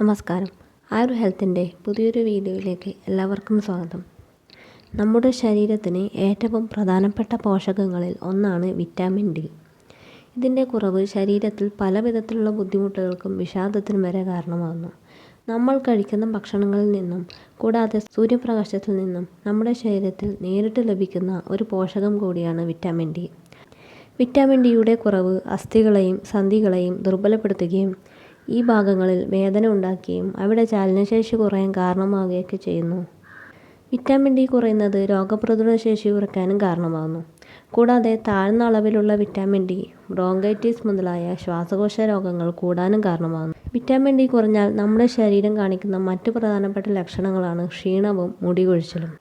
നമസ്കാരം. ആരു ഹെൽത്തിന്റെ പുതിയൊരു വീഡിയോയിലേക്ക് എല്ലാവർക്കും സ്വാഗതം. നമ്മുടെ ശരീരത്തിന് ഏറ്റവും പ്രധാനപ്പെട്ട പോഷകങ്ങളിൽ ഒന്നാണ് വിറ്റാമിൻ ഡി. ഇതിന്റെ കുറവ് ശരീരത്തിൽ പല വിധത്തിലുള്ള ബുദ്ധിമുട്ടുകൾക്കും വിഷാദത്തിനും വരെ കാരണമാകുന്നു. നമ്മൾ കഴിക്കുന്ന ഭക്ഷണങ്ങളിൽ നിന്നും കൂടാതെ സൂര്യപ്രകാശത്തിൽ നിന്നും നമ്മുടെ ശരീരത്തിൽ നേരിട്ട് ലഭിക്കുന്ന ഒരു പോഷകം കൂടിയാണ് വിറ്റാമിൻ ഡി. വിറ്റാമിൻ ഡിയുടെ കുറവ് അസ്ഥികളെയും സന്ധികളെയും ദുർബലപ്പെടുത്തുകയും ഈ ഭാഗങ്ങളിൽ വേദന ഉണ്ടാക്കുകയും അവിടെ ചലനശേഷി കുറയാൻ കാരണമാവുകയൊക്കെ ചെയ്യുന്നു. വിറ്റാമിൻ ഡി കുറയുന്നത് രോഗപ്രതിരോധ ശേഷി കുറയ്ക്കാനും കാരണമാകുന്നു. കൂടാതെ താഴ്ന്ന അളവിലുള്ള വിറ്റാമിൻ ഡി ബ്രോങ്കൈറ്റിസ് മുതലായ ശ്വാസകോശ രോഗങ്ങൾ കൂടാനും കാരണമാകുന്നു. വിറ്റാമിൻ ഡി കുറഞ്ഞാൽ നമ്മുടെ ശരീരം കാണിക്കുന്ന മറ്റു പ്രധാനപ്പെട്ട ലക്ഷണങ്ങളാണ് ക്ഷീണവും മുടി കൊഴിച്ചിലും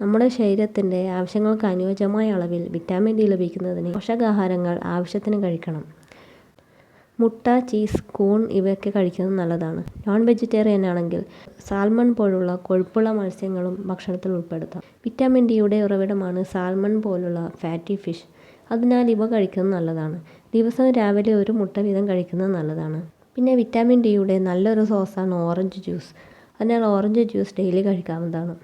നമ്മുടെ ശരീരത്തിന്റെ ആവശ്യങ്ങൾക്ക് അനുയോജ്യമായ അളവിൽ വിറ്റാമിൻ ഡി ലഭിക്കുന്നതിന് പോഷകാഹാരങ്ങൾ ആവശ്യത്തിന് കഴിക്കണം. മുട്ട ചീസ് കൂൺ ഇവയൊക്കെ കഴിക്കുന്നത് നല്ലതാണ്. നോൺ വെജിറ്റേറിയൻ ആണെങ്കിൽ സാൽമൺ പോലുള്ള കൊഴുപ്പുള്ള മത്സ്യങ്ങളും ഭക്ഷണത്തിൽ ഉൾപ്പെടുത്താം. വിറ്റാമിൻ ഡിയുടെ ഉറവിടമാണ് സാൽമൺ പോലുള്ള ഫാറ്റി ഫിഷ് അതിനാൽ ഇവ കഴിക്കുന്നത് നല്ലതാണ്. ദിവസവും രാവിലെ ഒരു മുട്ട വീതം കഴിക്കുന്നത് നല്ലതാണ്. പിന്നെ വിറ്റാമിൻ ഡിയുടെ നല്ലൊരു സോസാണ് ഓറഞ്ച് ജ്യൂസ് അതിനാൽ ഓറഞ്ച് ജ്യൂസ് ഡെയിലി കഴിക്കാവുന്നതാണ്.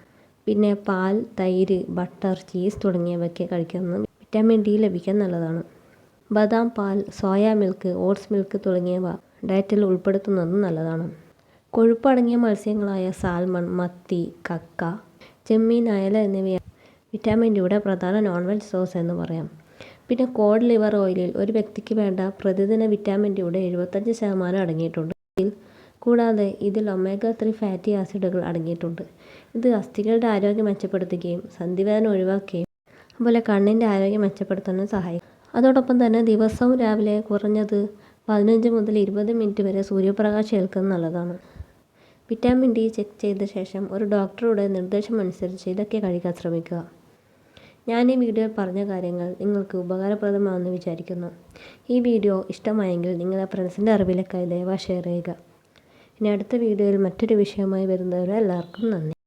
പിന്നെ പാൽ തൈര് ബട്ടർ ചീസ് തുടങ്ങിയവയൊക്കെ കഴിക്കുന്നത് വിറ്റാമിൻ ഡി ലഭിക്കാൻ നല്ലതാണ്. ബദാം പാൽ സോയാ മിൽക്ക് ഓട്സ് മിൽക്ക് തുടങ്ങിയവ ഡയറ്റിൽ ഉൾപ്പെടുത്തുന്നത് നല്ലതാണ്. കൊഴുപ്പടങ്ങിയ മത്സ്യങ്ങളായ സാൽമൺ മത്തി കക്ക ചെമ്മീൻ അയല എന്നിവ വിറ്റാമിൻ ഡിയുടെ പ്രധാന നോൺ വെജ് സോസ് എന്ന് പറയാം. പിന്നെ കോഡ് ലിവർ ഓയിലിൽ ഒരു വ്യക്തിക്ക് വേണ്ട പ്രതിദിന വിറ്റാമിൻ ഡിയുടെ എഴുപത്തഞ്ച് ശതമാനം അടങ്ങിയിട്ടുണ്ട്. കൂടാതെ ഇതിൽ ഒമേഗ ത്രീ ഫാറ്റി ആസിഡുകൾ അടങ്ങിയിട്ടുണ്ട്. ഇത് അസ്ഥികളുടെ ആരോഗ്യം മെച്ചപ്പെടുത്തുകയും സന്ധിവേദന ഒഴിവാക്കുകയും അതുപോലെ കണ്ണിന്റെ ആരോഗ്യം മെച്ചപ്പെടുത്താനും സഹായിക്കും. അതോടൊപ്പം തന്നെ ദിവസവും രാവിലെ കുറഞ്ഞത് പതിനഞ്ച് മുതൽ ഇരുപത് മിനിറ്റ് വരെ സൂര്യപ്രകാശം ഏൽക്കുന്നത് നല്ലതാണ്. വിറ്റാമിൻ ഡി ചെക്ക് ചെയ്ത ശേഷം ഒരു ഡോക്ടറുടെ നിർദ്ദേശം അനുസരിച്ച് ഇതൊക്കെ കഴിക്കാൻ ശ്രമിക്കുക. ഞാൻ ഈ വീഡിയോയിൽ പറഞ്ഞ കാര്യങ്ങൾ നിങ്ങൾക്ക് ഉപകാരപ്രദമാണെന്ന് വിചാരിക്കുന്നു. ഈ വീഡിയോ ഇഷ്ടമായെങ്കിൽ നിങ്ങളുടെ ഫ്രണ്ട്സിന്റെ അറിവിലേക്കായി ദയവായി ഷെയർ ചെയ്യുക. ഇനി അടുത്ത വീഡിയോയിൽ മറ്റൊരു വിഷയമായി വരുന്നവരെ എല്ലാവർക്കും നന്ദി.